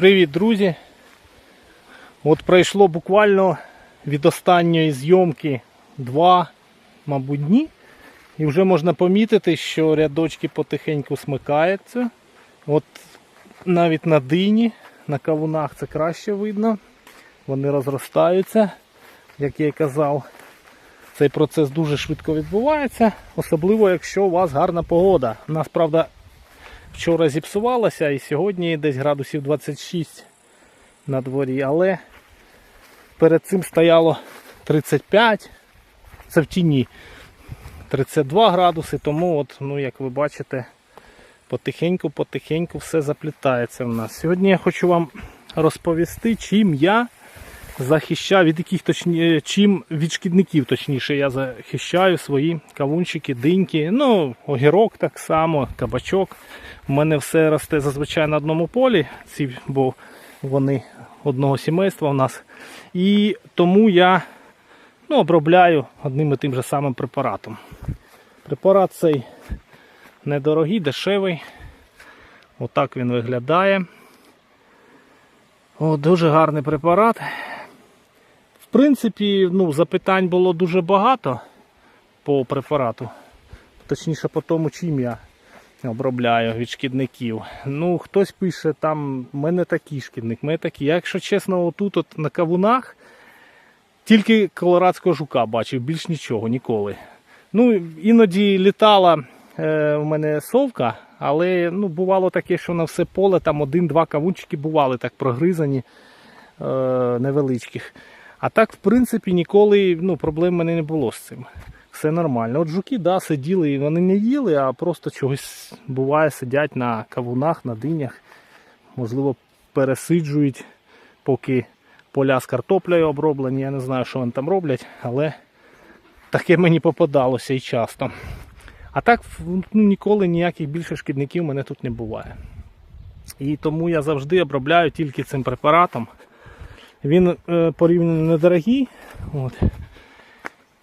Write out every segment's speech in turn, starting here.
Привіт, друзі! От пройшло буквально від останньої зйомки два, мабуть, дні. І вже можна помітити, що рядочки потихеньку смикаються. От навіть на дині, на кавунах це краще видно. Вони розростаються, як я і казав. Цей процес дуже швидко відбувається, особливо якщо у вас гарна погода. У нас, правда, вчора зіпсувалося і сьогодні десь градусів 26 на дворі, але перед цим стояло 35, це в тіні 32 градуси, тому от, ну, як ви бачите, потихеньку-потихеньку все заплітається в нас. Сьогодні я хочу вам розповісти, чим я захищаю, від яких точні, чим від шкідників, точніше, я захищаю свої кавунчики, диньки, ну, огірок так само, кабачок. У мене все росте зазвичай на одному полі, ці, бо вони одного сімейства у нас. І тому я ну, обробляю одним і тим же самим препаратом. Препарат цей недорогий, дешевий. Отак він виглядає. О, дуже гарний препарат. Принципі, ну, запитань було дуже багато по препарату. Точніше по тому, чим я обробляю від шкідників. Ну, хтось пише, там, в мене такий шкідник, в мене. Я, якщо чесно, отут от на кавунах тільки колорадського жука бачив, більш нічого, ніколи. Ну, іноді літала е, у мене совка, але ну, бувало таке, що на все поле там один-два кавунчики бували так прогризані е, невеличких. А так, в принципі, ніколи ну, проблем в мене не було з цим. Все нормально. От жуки, да, сиділи, і вони не їли, а просто чогось буває, сидять на кавунах, на динях. Можливо, пересиджують, поки поля з картоплею оброблені. Я не знаю, що вони там роблять, але таке мені попадалося і часто. А так ну, ніколи ніяких більше шкідників мене тут не буває. І тому я завжди обробляю тільки цим препаратом. Він е, порівняно недорогий от,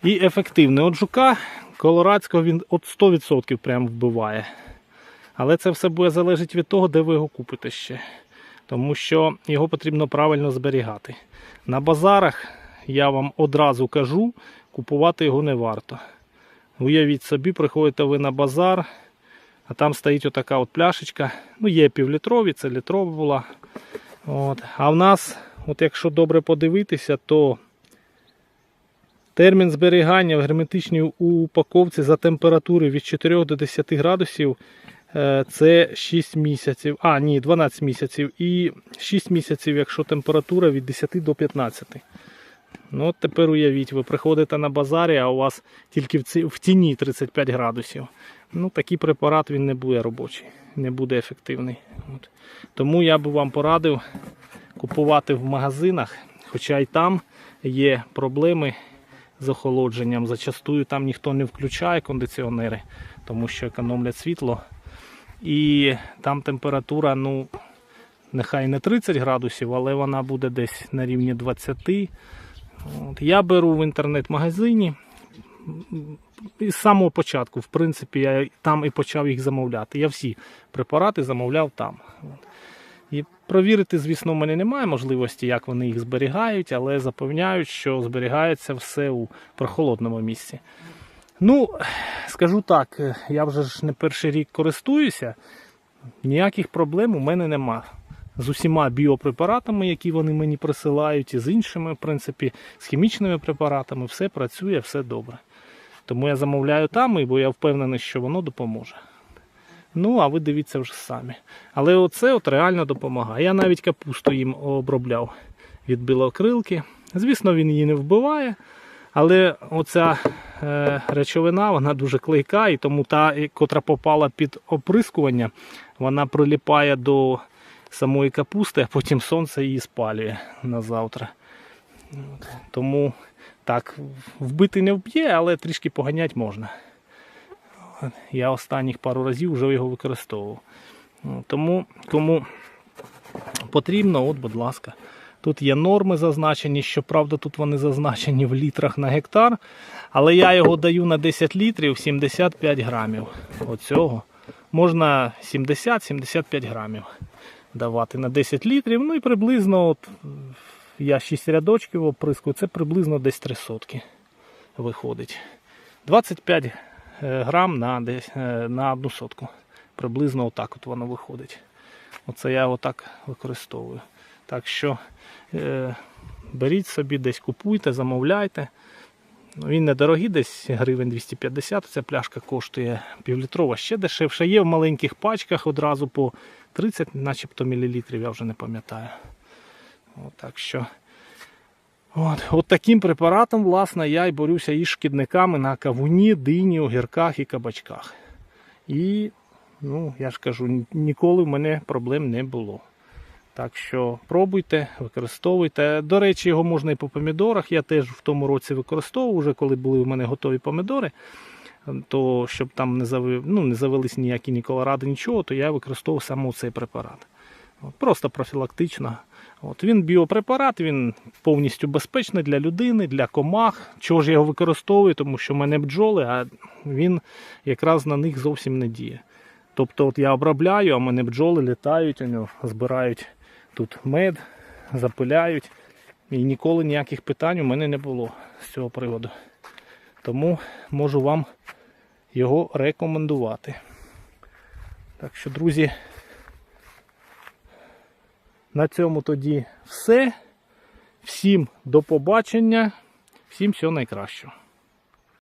і ефективний. От жука колорадського він от 100% прям вбиває. Але це все буде залежати від того, де ви його купите ще. Тому що його потрібно правильно зберігати. На базарах я вам одразу кажу, купувати його не варто. Уявіть собі, приходите ви на базар, а там стоїть отака от пляшечка. Ну, є півлітрові, це літрова була. От. А в нас, от якщо добре подивитися, то термін зберігання в герметичній упаковці за температури від 4 до 10 градусів е, це 6 місяців. А, ні, 12 місяців. І 6 місяців, якщо температура від 10 до 15. Ну от тепер уявіть, ви приходите на базарі, а у вас тільки в, тіні 35 градусів. Ну, такий препарат він не буде робочий, не буде ефективний. От. Тому я би вам порадив купувати в магазинах, хоча й там є проблеми з охолодженням. Зачастую там ніхто не включає кондиціонери, тому що економлять світло. І там температура, ну, нехай не 30 градусів, але вона буде десь на рівні 20. От. Я беру в інтернет-магазині. І з самого початку, в принципі, я там і почав їх замовляти. Я всі препарати замовляв там. От. І провірити, звісно, в мене немає можливості, як вони їх зберігають, але запевняють, що зберігається все у прохолодному місці. Ну, скажу так, я вже ж не перший рік користуюся, ніяких проблем у мене нема. З усіма біопрепаратами, які вони мені присилають, і з іншими, в принципі, з хімічними препаратами, все працює, все добре. Тому я замовляю там, бо я впевнений, що воно допоможе. Ну, а ви дивіться вже самі. Але оце от реально допомагає. Я навіть капусту їм обробляв від білокрилки. Звісно, він її не вбиває. Але оця е, речовина вона дуже клейка, і тому та, котра попала під оприскування, вона приліпає до самої капусти, а потім сонце її спалює на завтра. Тому так, вбити не вб'є, але трішки поганять можна. Я останніх пару разів вже його використовував. Тому кому потрібно, от, будь ласка. Тут є норми зазначені, щоправда, тут вони зазначені в літрах на гектар. Але я його даю на 10 літрів 75 грамів. Оцього. Можна 70-75 грамів давати на 10 літрів. Ну і приблизно от, я 6 рядочків оприскую, це приблизно десь 3 сотки виходить. 25 е, грам на, десь, е, на одну сотку. Приблизно отак от воно виходить. Оце я отак використовую. Так що е, беріть собі, десь купуйте, замовляйте. Він недорогий, десь гривень 250. Ця пляшка коштує півлітрова ще дешевше. Є в маленьких пачках одразу по 30, начебто мілілітрів, я вже не пам'ятаю. Так що От, от таким препаратом, власне, я й борюся із шкідниками на кавуні, дині, огірках і кабачках. І, ну, я ж кажу, ніколи в мене проблем не було. Так що пробуйте, використовуйте. До речі, його можна і по помідорах. Я теж в тому році використовував, вже коли були в мене готові помідори. То щоб там не, зави... ну, не завелись ніякі ні колоради, нічого, то я використовував саме цей препарат. Просто профілактично. От, він біопрепарат, він повністю безпечний для людини, для комах. Чого ж я його використовую? Тому що в мене бджоли, а він якраз на них зовсім не діє. Тобто от я обробляю, а в мене бджоли літають, у нього збирають тут мед, запиляють. І ніколи ніяких питань у мене не було з цього приводу. Тому можу вам його рекомендувати. Так що, друзі, на цьому тоді все. Всім до побачення, всім всього найкращого.